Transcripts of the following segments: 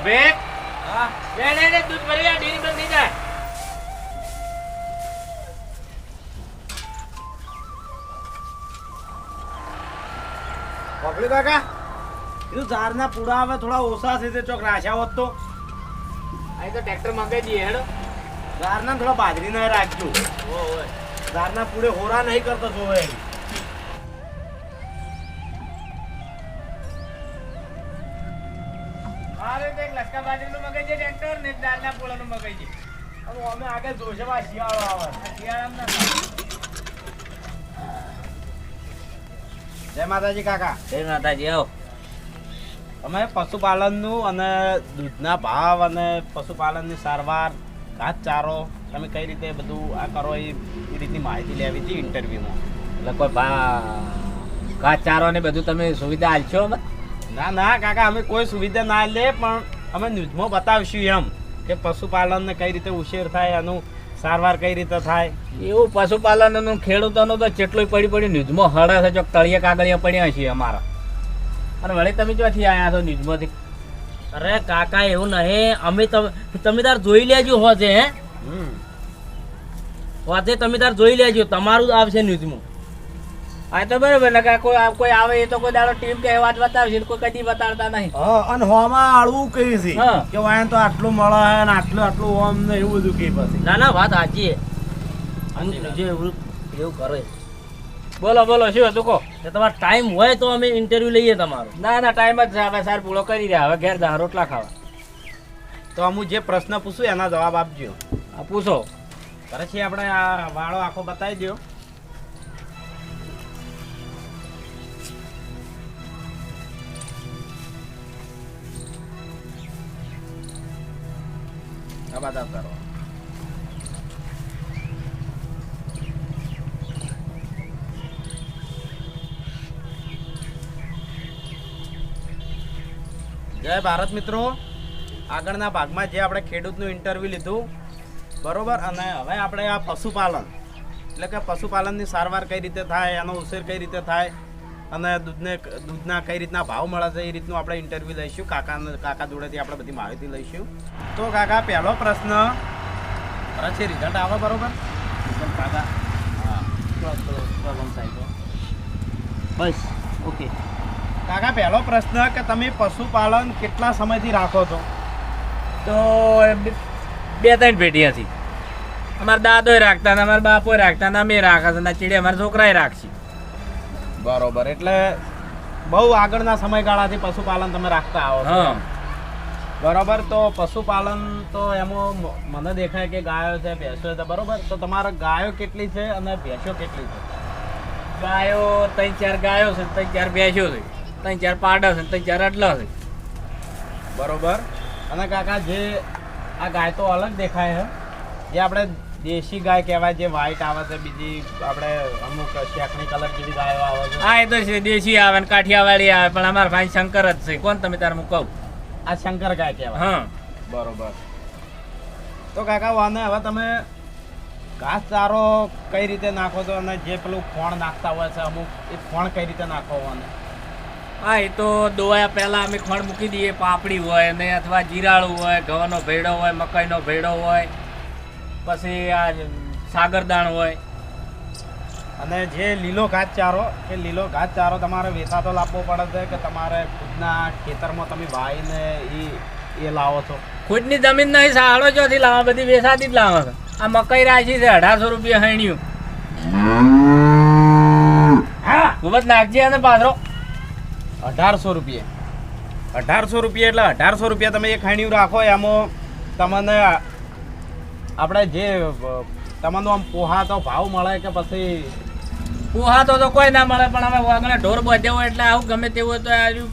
અબે હા લે લે લે દૂધ ભરી લે ડેરી બંધ થઈ જાય. પકડી કાકા? કીધું ઝારના પૂડા હવે થોડા ઓછા છે તે ચોક રાશા હોત તો. અહીં તો ટ્રેક્ટર મંગાઈ દઈએ હેડો. ઝારના થોડા બાજરી ના રાખજો ઝારના પૂડે હોરા નહીં કરતો જોવે. લસકા બાજરીનું મગજ છે ટ્રેક્ટર ને દાળના પોળાનું મગજ છે અને અમે આગળ જોશે બા શિયાળો આવે. શિયાળામાં જય માતાજી કાકા. જય માતાજી આવો. તમે પશુપાલનનું અને દૂધના ભાવ અને પશુપાલનની સારવાર ઘાસચારો તમે કઈ રીતે બધું આ કરો એ એ રીતની માહિતી લેવી હતી ઇન્ટરવ્યુમાં એટલે કોઈ ભા ઘાસચારો ને બધું તમે સુવિધા આલશો અમે? ના ના કાકા અમે કોઈ સુવિધા ના લે પણ અમે ન્યૂઝમાં બતાવીશું એમ કે પશુપાલનને કઈ રીતે ઉછેર થાય એનું સારવાર કઈ રીતે થાય. એવું પશુપાલનનું ખેડૂતોનું તો જેટલું પડી પડી ન્યૂઝમાં હળે છે ચોક તળિયે કાગળિયા પડ્યા છે અમારા. અને વળી તમે ક્યાંથી આવ્યા છો ન્યૂઝમાંથી અરે કાકા એવું નહીં. અમે તમે તમે તાર જોઈ લેજો હોજે હે. હમ. હોજે તમે તાર જોઈ લેજો. તમારું જ આવશે ન્યૂઝમાં આ તો બરોબર ને કોઈ કોઈ આવે એ તો કોઈ દાડો ટીમ કે વાત બતાવશે છે કોઈ કદી બતાવતા નહીં. હા અને હોમાં આળવું કહી છે? હા. કે વાયન તો આટલું મળે હે ને આટલું આટલું હોમ ને એવું બધું કહી પછી. ના ના વાત સાચી જે એવું એવું કરે. બોલો બોલો શું હતું કહો? કે તમારો ટાઈમ હોય તો અમે ઇન્ટરવ્યુ લઈએ તમારો. ના ના ટાઈમ જ હવે પૂરો પૂળો કરી રહ્યા. હવે ઘેર જા રોટલા ખાવા. તો હું જે પ્રશ્ન પૂછું એના જવાબ આપજો. પૂછો. પછી આપણે આ વાળો આખો બતાવી દો આ બધા જય ભારત મિત્રો. આગળના ભાગમાં જે આપણે ખેડૂતનું ઇન્ટરવ્યૂ લીધું, બરોબર? અને હવે આપણે આ પશુપાલન, એટલે કે પશુપાલનની સારવાર કઈ રીતે થાય, એનો ઉછેર કઈ રીતે થાય અને દૂધને દૂધના કઈ રીતના ભાવ મળે છે એ રીતનું આપણે ઇન્ટરવ્યૂ લઈશું. કાકા કાકા જોડેથી આપણે બધી માહિતી લઈશું. તો કાકા પહેલો પ્રશ્ન. છે રિઝલ્ટ આવે બરોબર? કાકા હા બસ ઓકે. કાકા પહેલો પ્રશ્ન કે તમે પશુપાલન કેટલા સમયથી રાખો છો? તો બે બે ત્રણ પેટી હતી અમારા દાદોય રાખતા ને અમારા બાપોય રાખતા ને અમે રાખે છે. ને ચીડે અમારા છોકરાએ રાખશે. બરોબર. એટલે બહુ આગળના સમયગાળાથી પશુપાલન તમે રાખતા આવો છો. હા. બરોબર તો પશુપાલન તો એમાં મને દેખાય કે ગાયો છે ભેંસો છે બરોબર. તો તમારા ગાયો કેટલી છે અને ભેંસો કેટલી છે? ગાયો ત્રણ ચાર ગાયો છે ત્રણ ચાર ભેંસો છે ત્રણ ચાર પાડા છે ત્રણ ચાર અડલા છે. બરોબર. અને કાકા જે આ ગાય તો અલગ દેખાય છે. જે આપણે દેશી ગાય કહેવાય જે વ્હાઈટ આવે છે બીજી આપણે અમુક શેકણી કલર જેવી ગાયો આવે છે. હા એ તો છે દેશી આવે ને કાઠિયાવાડી આવે પણ અમારા ભાઈ શંકર જ છે. કોણ તમે તાર હું કહું? આ શંકર ગાય કહેવાય. હા. બરોબર. તો કાકા વાંધો હવે તમે ઘાસ ચારો કઈ રીતે નાખો છો અને જે પેલું ખોણ નાખતા હોય છે અમુક એ ખોણ કઈ રીતે નાખો વાને હા એ તો દોયા પહેલાં અમે ખણ મૂકી દઈએ પાપડી હોય ને અથવા જીરાળું હોય ઘઉંનો ભેડો હોય મકાઈનો ભેડો હોય. પછી આ સાગરદાણ હોય. અને જે લીલો ઘાસચારો ચારો એ લીલો ઘાસચારો તમારે વેસાતો લાવવો પડે છે કે તમારે ખુદના ખેતરમાં તમે વાઈને એ એ લાવો છો? ખુદની જમીન નહીં સાડો ચોથી લાવવા બધી વેસાતી જ લાવો છો. આ મકાઈ રાશી છે અઢારસો રૂપિયા હૈણ્યું. હા. ખૂબ જ નાખજે અને પાથરો અઢારસો રૂપિયા. અઢારસો રૂપિયા એટલે અઢારસો રૂપિયા તમે એક ખાણીયું રાખો એમાં તમને આપણે જે તમારું તમને આમ પોહાતો ભાવ મળે કે પછી પોહા તો તો કોઈ ના મળે પણ હવે વાગણે ઢોર બાંધ્યો એટલે આવું ગમે તેવું હોય તો આ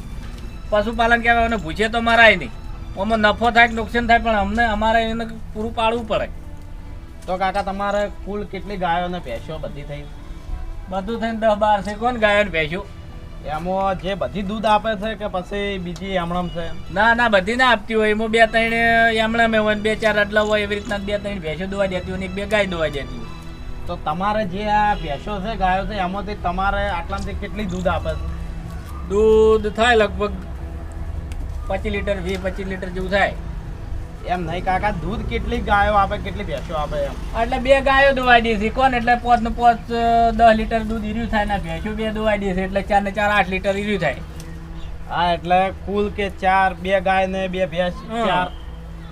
પશુપાલન કહેવાય અને ભૂસે તો મરાય નહીં. આમાં નફો થાય કે નુકસાન થાય પણ અમને અમારે એને પૂરું પાડવું પડે. તો કાકા તમારે કુલ કેટલી ગાયો અને ભેંસો બધી થઈ? બધું થઈને દસ બાર છે. કોણ ગાયો ને ભેંસ્યું એમાં જે બધી દૂધ આપે છે કે પછી બીજી આમણમ છે? ના ના બધી ના આપતી હોય. એમાં બે ત્રણ એમણા મેં હોય બે ચાર અટલા હોય એવી રીતના બે ત્રણ ભેંસો દોવા દેતી હોય ને બે ગાય દોવા દેતી હોય. તો તમારે જે આ ભેંસો છે ગાયો છે એમાંથી તમારે આટલામાંથી કેટલી દૂધ આપે છે? દૂધ થાય લગભગ પચીસ લીટર વીસ પચીસ લીટર જેવું થાય. એમ નહીં કાકા દૂધ કેટલી ગાયો આપે કેટલી ભેંસો આપે એમ? એટલે બે ગાયો દોવાઈ દઈશી કોણ? એટલે પોચ ને પોચ દસ લીટર દૂધ ઈર્યું થાય ને ભેંસો બે દોવાઈ દઈશ એટલે ચાર ને ચાર આઠ લીટર ઈર્યું થાય. હા એટલે કુલ કે ચાર બે ગાય ને બે ભેંસ ચાર.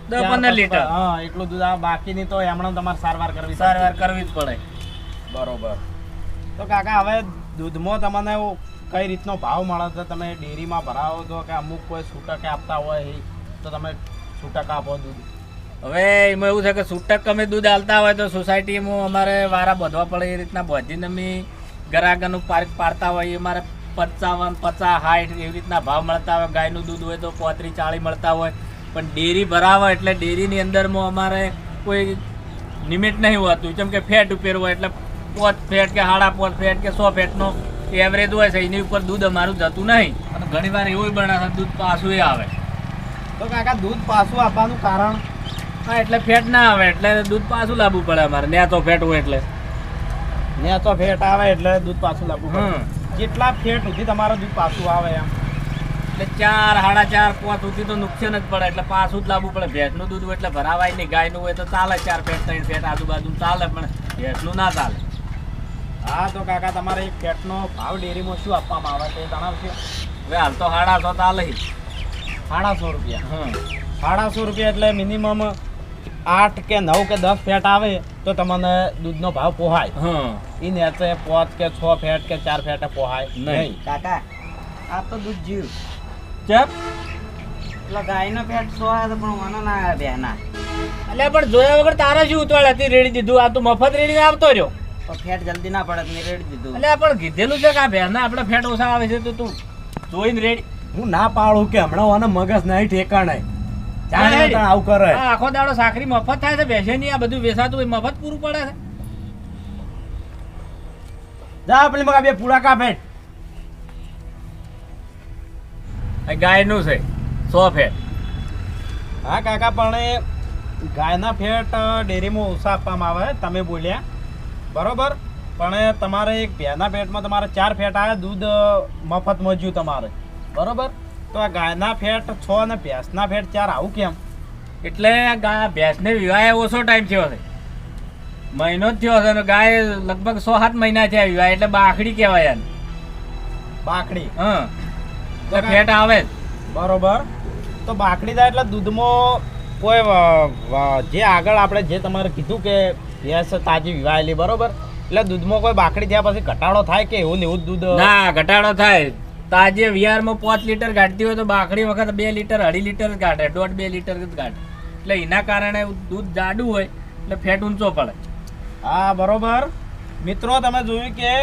દસ પંદર લીટર. હા એટલું દૂધ આ બાકીની તો એમણે તમારે સારવાર કરવી સારવાર કરવી જ પડે. બરોબર. તો કાકા હવે દૂધમાં તમને કઈ રીતનો ભાવ મળે? છે તમે ડેરીમાં ભરાવો છો કે અમુક કોઈ છૂટકે આપતા હોય તો તમે છૂટક આપો દૂધ. હવે એમાં એવું છે કે છૂટક અમે દૂધ આલતા હોય તો સોસાયટીમાં અમારે વારા બધવા પડે એ રીતના બધીને અમે ગ્રાહકનું પાર્ક પાડતા હોય, એ અમારે પચાવન, પચાસ હાઠ એવી રીતના ભાવ મળતા હોય. ગાયનું દૂધ હોય તો પોત્રીસ, ચાળીસ મળતા હોય. પણ ડેરી ભરાવે એટલે ડેરીની અંદરમાં અમારે કોઈ લિમિટ નહીં હોતું. જેમ કે ફેટ ઉપેર હોય એટલે પોચ ફેટ કે હાડા પોચ ફેટ કે સો ફેટનો એવરેજ હોય છે. એની ઉપર દૂધ અમારું જતું નહીં. અને ઘણી વાર એવું બને દૂધ પાછું આવે. તો કાકા દૂધ પાછું આપવાનું કારણ? હા એટલે ફેટ ના આવે એટલે દૂધ પાછું લાવવું પડે અમારે. ને તો ફેટ હોય એટલે. ને તો ફેટ આવે એટલે દૂધ પાછું લાવવું પડે. જેટલા ફેટ સુધી તમારું દૂધ પાછું આવે એમ. એટલે ચાર સાડા ચાર પાંચ સુધી તો નુકસાન જ પડે એટલે પાછું જ લાવવું પડે. ભેંસનું દૂધ હોય એટલે ભરાવાય નહીં ગાયનું હોય તો ચાલે ચાર ફેટ ત્રણ ફેટ આજુબાજુ ચાલે પણ ભેંસનું ના ચાલે. હા તો કાકા તમારે એક ફેટનો ભાવ ડેરીમાં શું આપવામાં આવે તે જણાવશો? હવે હાલ તો સાડા સો ચાલે. સાડાસો રૂપિયા. સાડાસો રૂપિયા એટલે મિનિમમ આઠ કે નવ કે દસ ફેટ આવે તો તમને દૂધનો ભાવ પોહાય. હમ. એ નેચે પાંચ કે છ ફેટ કે ચાર ફેટ પોહાય. નહીં. કાકા આ તો દૂધ જીવ ચપ એટલે ગાયનો ફેટ સો આવે તો પણ મને ના આવે બેના. એટલે પણ જોયા વગર તારા શું ઉતવાળ હતી? રેડી દીધું. આ તો મફત રેડીને આવતો રહ્યો. તો ફેટ જલ્દી ના પડે તો મેં રેડી દીધું. એટલે પણ કીધેલું છે કે આ ભેંસના આપણે ફેટ ઓછા આવે છે તો તું જોઈને રેડી. હું ના પાડું કે હમણાં આને મગજ નહીં ઠેકાણે. જાણે હા, આવું કરે. આ આખો દાડો સાકરી મફત થાય છે બેસે નહીં આ બધું વેસાતું હોય મફત પૂરું પડે છે. જા પેલી મગા બે પૂરા કા ફેટ આ ગાયનું છે સો ફેટ હા કાકા પણ એ ગાયના ફેટ ડેરીમાં ઓછા આપવામાં આવે તમે બોલ્યા. બરોબર? પણ તમારે એક ભેના ફેટમાં તમારે ચાર ફેટ આવે દૂધ મફત મળ્યું તમારે. બરોબર? તો આ ગાયના ફેટ છ અને ભેંસના ફેટ ચાર આવું કેમ? એટલે ગાય ભેંસને વિવાહ ઓછો ટાઈમ થયો છે. મહિનો જ થયો છે અને ગાય લગભગ સો સાત મહિના થયા વિવાહ એટલે બાખડી કહેવાય એને. બાકડી હા. તો ફેટ આવે બરોબર. તો બાકડી થાય એટલે દૂધમાં કોઈ જે આગળ આપણે જે તમારે કીધું કે ભેંસ તાજી વિવાહેલી બરોબર? એટલે દૂધમાં કોઈ બાકડી થયા પછી ઘટાડો થાય કે એવું ને એવું જ દૂધ? ના ઘટાડો થાય. તાજે વિહારમાં પાંચ લીટર ગાઢતી હોય તો બાકડી વખત બે લીટર, અઢી લીટર જ ગાઢે દોઢ બે લીટર જ ગાઢે એટલે એના કારણે દૂધ જાડું હોય, એટલે ફેટ ઊંચો પડે. હા, બરોબર. મિત્રો, તમે જોયું કે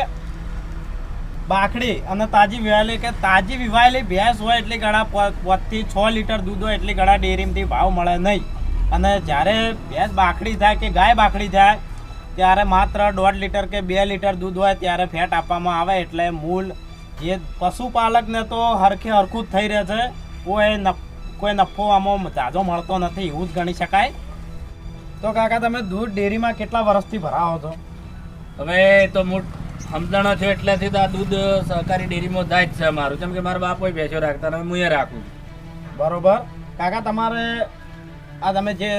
બાકડી અને તાજી વિવાયેલી કે તાજી વિવાયેલી ભેંસ હોય એટલી ઘણા પોતથી છ લીટર દૂધ હોય એટલી ઘણા ડેરીમાંથી ભાવ મળે નહીં. અને જ્યારે ભેંસ બાકડી થાય કે ગાય બાકડી થાય, ત્યારે માત્ર દોઢ લીટર કે બે લીટર દૂધ હોય, ત્યારે ફેટ આપવામાં આવે એટલે મૂળ જે પશુપાલકને તો હરખે હરખું જ થઈ રહે છે. કોઈ કોઈ નફો આમાં જાજો મળતો નથી એવું જ ગણી શકાય. તો કાકા તમે દૂધ ડેરીમાં કેટલા વર્ષથી ભરાવો છો? હવે તો મોટ સમજણો છે એટલેથી તો આ દૂધ સહકારી ડેરીમાં જાય જ છે મારું કેમ કે મારા બાપોય ભેંસો રાખતા અને હું એ રાખું બરોબર. કાકા તમારે આ તમે જે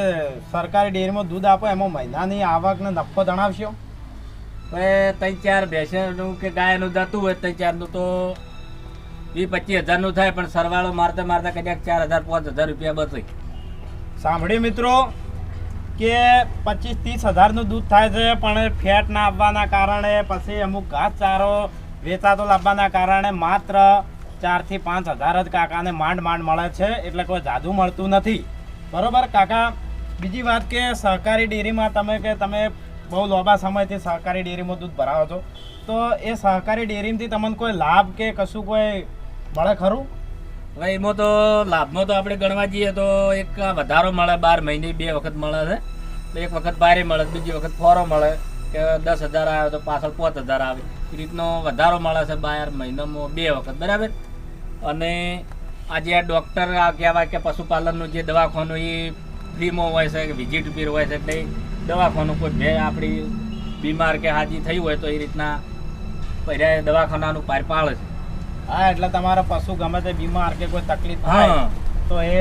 સરકારી ડેરીમાં દૂધ આપો એમાં મહિનાની આવક ને નફો જણાવશો? હવે ત્રણ ચાર ભેંસનું કે ગાયનું જતું હોય ત્રણ ચારનું તો વીસ પચીસ હજારનું થાય, પણ સરવાળો મારતા મારતા કદાચ ચાર હજાર, પાંચ હજાર રૂપિયા બચે. સાંભળી મિત્રો કે પચીસ ત્રીસ હજારનું દૂધ થાય છે, પણ ફેટ ના આવવાના કારણે પછી અમુક ઘાસચારો વેચાતો લાવવાના કારણે માત્ર ચારથી પાંચ હજાર જ કાકાને માંડ માંડ મળે છે, એટલે કોઈ જાદુ મળતું નથી. બરોબર? કાકા, બીજી વાત કે સહકારી ડેરીમાં તમે કે તમે બહુ લાંબા સમયથી સહકારી ડેરીમાં દૂધ ભરાવો છો. તો એ સહકારી ડેરીમાંથી તમને કોઈ લાભ કે કશું કોઈ મળે ખરું? હવે એમાં તો લાભમાં તો આપણે ગણવા જઈએ તો એક વધારો મળે, બાર મહિને બે વખત મળે છે. એક વખત બારે મળે, બીજી વખત ફોરો મળે, કે દસ હજાર આવે તો પાછળ પાંચ હજાર આવે. એ રીતનો વધારો મળે છે બાર મહિનામાં બે વખત, બરાબર? અને આજે આ ડૉક્ટર કહેવાય કે પશુપાલનનું જે દવાખાનું એ ફ્રીમાં હોય છે, કે વિઝિટ પીર હોય છે એટલે દવાખાનું કોઈ ભે આપણી બીમાર કે હાજી થઈ હોય તો એ રીતના પહેલાં દવાખાનાનું પાર પાડે છે. હા એટલે તમારા પશુ ગમે તે બીમાર કે કોઈ તકલીફ થાય તો એ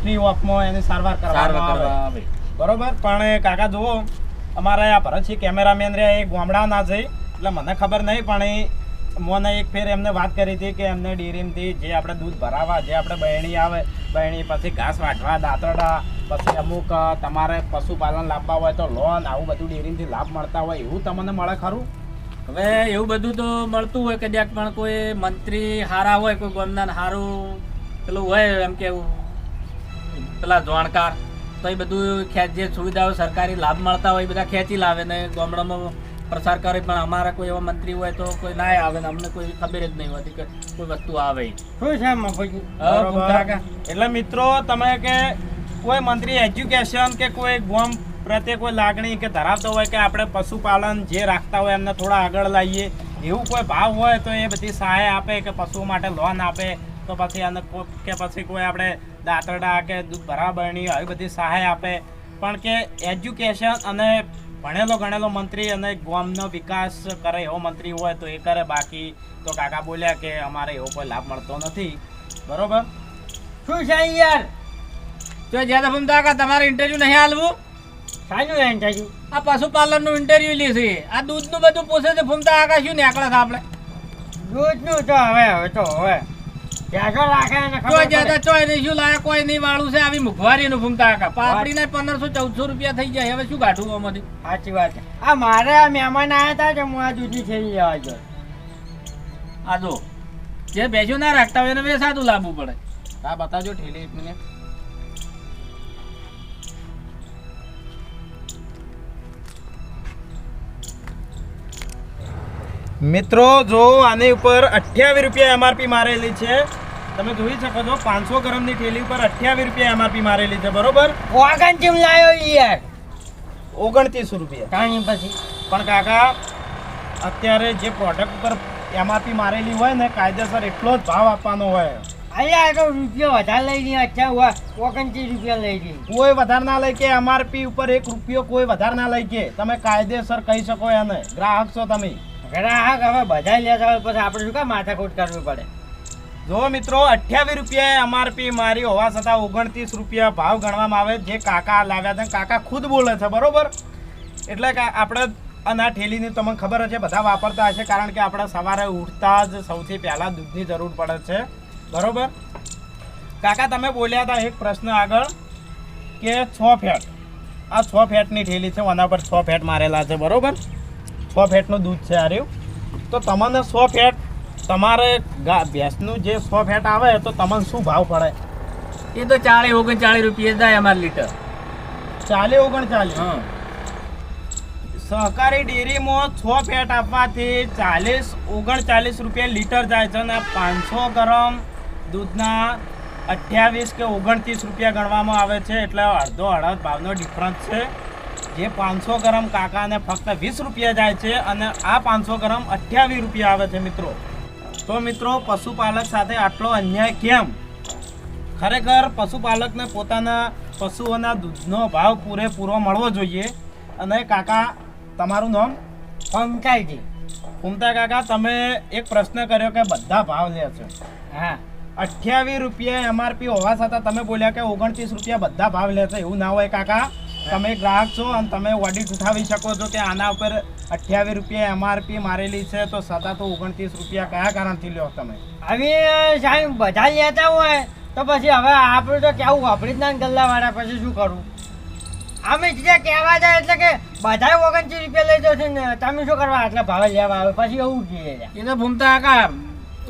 ફ્રી ઓફમાં એની સારવાર કરવામાં કરવા આવે. બરોબર? પણ કાકા જુઓ અમારા આ ભરતસિંહ કેમેરામેન રહ્યા એ ગામડાના છે એટલે મને ખબર નહીં પણ એ મને એક ફેર એમને વાત કરી હતી કે એમને ડેરીમાંથી જે આપણે દૂધ ભરાવા જે આપણે બહેણી આવે બહેણી પછી ઘાસ વાટવા દાંતરડા પછી અમુક તમારે પશુપાલન લાવવા હોય તો લોન આવું બધું ડેરીથી લાભ મળતા હોય એવું તમને મળે ખરું? હવે એવું બધું તો મળતું હોય કદાચ પણ કોઈ મંત્રી હારા હોય કોઈ ગોમદાન હારું પેલું હોય એમ કે પેલા જાણકાર તો એ બધું ખેંચ જે સુવિધાઓ સરકારી લાભ મળતા હોય એ બધા ખેંચી લાવે ને ગામડામાં પ્રસાર કરે પણ અમારા કોઈ એવા મંત્રી હોય તો કોઈ ના આવે ને અમને કોઈ ખબર જ નહીં હોતી કે કોઈ વસ્તુ આવે. શું છે. એટલે મિત્રો તમે કે કોઈ મંત્રી એજ્યુકેશન કે કોઈ ગોમ પ્રત્યે કોઈ લાગણી કે ધરાવતો હોય કે આપણે પશુપાલન જે રાખતા હોય એમને થોડા આગળ લાવીએ એવું કોઈ ભાવ હોય તો એ બધી સહાય આપે કે પશુ માટે લોન આપે, તો પછી અને કો- પછી કોઈ આપણે દાંતરડા કે ભરાબરણી આવી બધી સહાય આપે. પણ કે એજ્યુકેશન અને ભણેલો ગણેલો મંત્રી અને ગામનો વિકાસ કરે એવો મંત્રી હોય તો એ કરે, બાકી તો કાકા બોલ્યા કે અમારે એવો કોઈ લાભ મળતો નથી. બરોબર? શું છે યાર જો જ્યાં કાકા તમારે ઇન્ટરવ્યુ નહીં હાલવું? સાનું થયું આ પશુપાલનનું ઇન્ટરવ્યુ છે. આ દૂધનું બધું પૂછે છે ભૂમતા કાકા શું નીકળે છે આપણે? દૂધનું તો હવે હવે તો હવે. ને જો ખબર જ્યાં પડે. ચોય નહીં શું લાયા કોઈ નહીં વાળું છે આવી મોંઘવારી મિત્રો જો આની ઉપર અઠ્યાવીસ રૂપિયા એમઆરપી મારેલી છે તમે જોઈ શકો છો પાંચસો ગ્રામની ઠેલી ઉપર અઠ્યાવીસ રૂપિયા એમઆરપી મારેલી છે બરોબર? વાગન ચીમ લાયો યાર. ઓગણત્રીસ રૂપિયા. કાંઈ પછી. પણ કાકા અત્યારે જે પ્રોડક્ટ ઉપર એમઆરપી મારેલી હોય ને કાયદેસર એટલો જ ભાવ આપવાનો હોય. અલ્યા તો રૂપિયો વધારે લઈ લઈ અચ્છા હુआ ઓગણત્રીસ રૂપિયા લઈ લઈ કોઈ વધારે ના લઈ કે એમઆરપી ઉપર એક રૂપિયો કોઈ વધારે ના લઈ કે. તમે કાયદેસર કહી શકો એને. ગ્રાહક છો તમે. ગ્રાહક હવે બધા લેતા હોય પછી આપણે શું કામ માથાકૂટ કરવી પડે? જો મિત્રો અઠ્યાવીસ રૂપિયા એમઆરપી મારી હોવા છતાં ઓગણત્રીસ રૂપિયા ભાવ ગણવામાં આવે જે કાકા લાવ્યા છે કાકા ખુદ બોલે છે બરોબર? એટલે કે આપણે અને આ ઠેલીની તમને ખબર છે બધા વાપરતા હશે કારણ કે આપણે સવારે ઉઠતા જ સૌથી પહેલાં દૂધની જરૂર પડે છે. બરોબર? કાકા તમે બોલ્યા હતા એક પ્રશ્ન આગળ કે છ ફેટ. આ છ ફેટની ઠેલી છે આના પર છ ફેટ મારેલા છે બરોબર? છ ફેટનું દૂધ છે આ રહ્યું. તો તમને સો ફેટ તમારે ગા ભેંસનું જે સો ફેટ આવે તો તમને શું ભાવ પડે? એ તો ચાળીસ ઓગણચાળીસ રૂપિયા જાય અમારે લીટર. ચાલે ઓગણચાલીસ? હા. સહકારી ડેરીમાં છ ફેટ આપવાથી ચાલીસ ઓગણચાલીસ રૂપિયા લીટર જાય છે અને પાંચસો ગ્રામ દૂધના અઠ્યાવીસ કે ઓગણત્રીસ રૂપિયા ગણવામાં આવે છે એટલે અડધો અડધ ભાવનો ડિફરન્સ છે. જે પાંચસો ગ્રામ કાકાને ફક્ત વીસ રૂપિયા જાય છે અને આ પાંચસો ગ્રામ અઠ્યાવીસ રૂપિયા આવે છે મિત્રો. તો મિત્રો પશુપાલક સાથે આટલો અન્યાય કેમ? ખરેખર પશુપાલકને પોતાના પશુઓના દૂધનો ભાવ પૂરેપૂરો મળવો જોઈએ. અને કાકા તમારું નામ? પંચાયતી ઉમતા કાકા તમે એક પ્રશ્ન કર્યો કે બધા ભાવ લે છે. હા. અઠ્યાવીસ રૂપિયા એમઆરપી હોવા છતાં તમે બોલ્યા કે ઓગણત્રીસ રૂપિયા બધા ભાવ લેશે એવું ના હોય કાકા. તમે ગ્રાહક છો અને તમે ઓડિટ ઉઠાવી શકો છો કે આના ઉપર અઠ્યાવીસ રૂપિયા એમઆરપી મારેલી છે તો છતાં તો ઓગણત્રીસ રૂપિયા કયા કારણથી લ્યો તમે? હવે સાહેબ બધા લેતા હોય તો પછી હવે આપણું તો કેવું વાપરી જ ના ગલ્લાવાળા પછી શું કરવું અમે જે કહેવા જાય એટલે કે બધા ઓગણત્રીસ રૂપિયા લઈ જશે ને તમે શું કરવા આટલા ભાવે લેવા આવે? પછી એવું કહે છે. એ તો ભૂમતા કાકા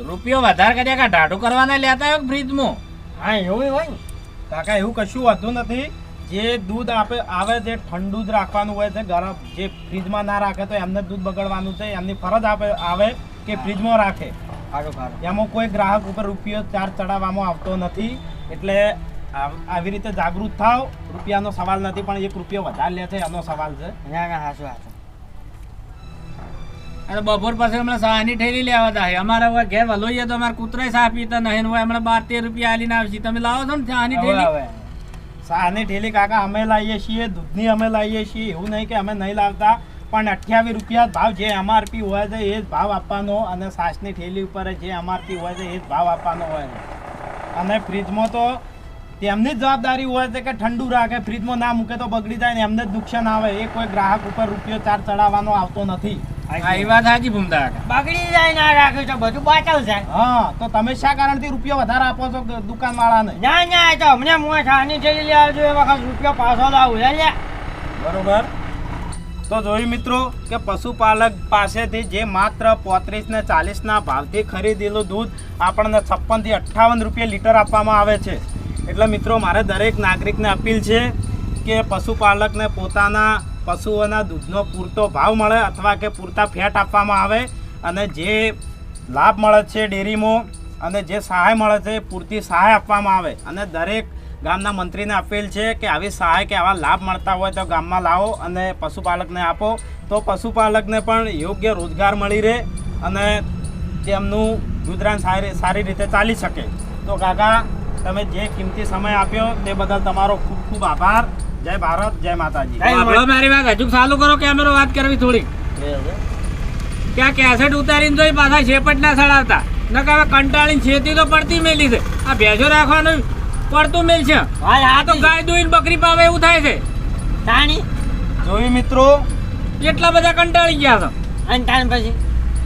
રૂપિયો વધારે કર્યા કા ઢાઢું કરવાના લેતા હોય ફ્રીજમાં? હા એવું હોય કાકા એવું કશું હોતું નથી. જે દૂધ આપે આવે જે ઠંડુ જ રાખવાનું હોય છે ગરમ. જે ફ્રીજમાં ના રાખે તો એમને દૂધ બગડવાનું છે એમની ફરજ આપે આવે કે ફ્રીજમાં રાખે. એમાં કોઈ ગ્રાહક ઉપર રૂપિયો ચાર્જ ચડાવવામાં આવતો નથી. એટલે આવી રીતે જાગૃત થાવ. રૂપિયાનો સવાલ નથી પણ એક રૂપિયો વધારે લે છે એનો સવાલ છે. અને બપોર પછી હમણાં સાની ઠેલી લેવા થાય અમારે હવે ઘેર વલોઈએ તો અમારે કૂતરાય સાફ પીતા નહીં. હોય હમણાં બાર તેર રૂપિયા આલીને આવશે તમે લાવો છો ને સાની હવે ઠેલી? હવે. ઠેલી કાકા અમે લાવીએ છીએ દૂધની અમે લાવીએ છીએ. એવું નહીં કે અમે નહીં લાવતા પણ અઠ્યાવીસ રૂપિયા ભાવ જે એમઆરપી હોય છે એ જ ભાવ આપવાનો. અને સાસની ઠેલી ઉપર જે એમઆરપી હોય છે એ જ ભાવ આપવાનો હોય છે. અને ફ્રીજમાં તો તેમની જ જવાબદારી હોય છે કે ઠંડુ રાખે. ફ્રીજમાં ના મૂકે તો બગડી જાય ને એમને જ નુકસાન આવે. એ કોઈ ગ્રાહક ઉપર રૂપિયો ચાર ચડાવવાનો આવતો નથી. એ વાત સાચી ભૂમતા બગડી જાય ના રાખે તો બધું બાચલ જાય હા તો તમે શા કારણથી રૂપિયો વધારે આપો છો દુકાનવાળાને? ના ના એ તો અમને હું છાની જઈ લે આવજો એ વખત રૂપિયો પાછો લાવું લે લે બરોબર. તો જોયું મિત્રો કે પશુપાલક પાસેથી જે માત્ર પોત્રીસ ને ચાલીસના ભાવથી ખરીદેલું દૂધ આપણને છપ્પનથી અઠ્ઠાવન રૂપિયા લીટર આપવામાં આવે છે. એટલે મિત્રો મારે દરેક નાગરિકને અપીલ છે કે પશુપાલકને પોતાના પશુઓના દૂધનો પૂરતો ભાવ મળે અથવા કે પૂરતા ફેટ આપવામાં આવે અને જે લાભ મળે છે ડેરીમાં અને જે સહાય મળે છે પૂરતી સહાય આપવામાં આવે. અને દરેક ગામના મંત્રીને અપીલ છે કે આવી સહાય કે આવા લાભ મળતા હોય તો ગામમાં લાવો અને પશુપાલકને આપો. તો પશુપાલકને પણ યોગ્ય રોજગાર મળી રહે અને તેમનું ગુજરાન સારી સારી રીતે ચાલી શકે. તો કાકા, તમે જે કિંમતી સમય આપ્યો તે બદલ તમારો ખૂબ ખૂબ આભાર. જય ભારત જય માતાજી. સાંભળો મારી વાત હજુ ચાલુ કરો કેમેરો વાત કરવી થોડી ક્યાં કેસેટ ઉતારીને તો પાછા શેપટ ના સડાવતા ન કે હવે કંટાળીને છેતી તો પડતી મેલી છે. આ ભેજો રાખવાનું પડતું મેલ છે ભાઈ આ તો ગાય દોઈને બકરી પાવે એવું થાય છે. તાણી? જોયું મિત્રો? એટલા બધા કંટાળી ગયા છો. અને તાણ પછી?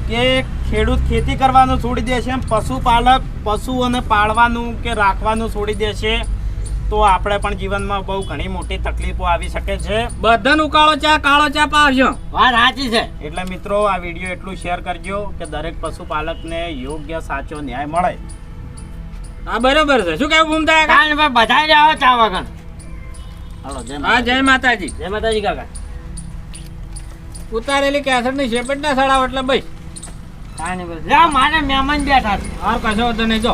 કે ખેડૂત ખેતી કરવાનું છોડી દે છે એમ પશુપાલક પશુઓને પાળવાનું કે રાખવાનું છોડી દે છે તો આપણે પણ જીવનમાં બહુ ઘણી મોટી તકલીફો આવી શકે છે. બધાનું કાળો ચા કાળો ચા પાવજો. વાત સાચી છે. એટલે મિત્રો આ વીડિયો એટલું શેર કરજો કે દરેક પશુપાલકને યોગ્ય સાચો ન્યાય મળે. હા બરોબર છે. શું કેવું ઘૂમતા કાકા? બધા જ આવે ચા વગર. હાલો જય હા જય માતાજી. જય માતાજી કાકા. ઉતારેલી કેસેટની શેપટ ના સડાવ એટલે ભાઈ કાંઈ નહીં મારે મહેમાન બેઠા છે. હા કશો વાંધો નહીં જો.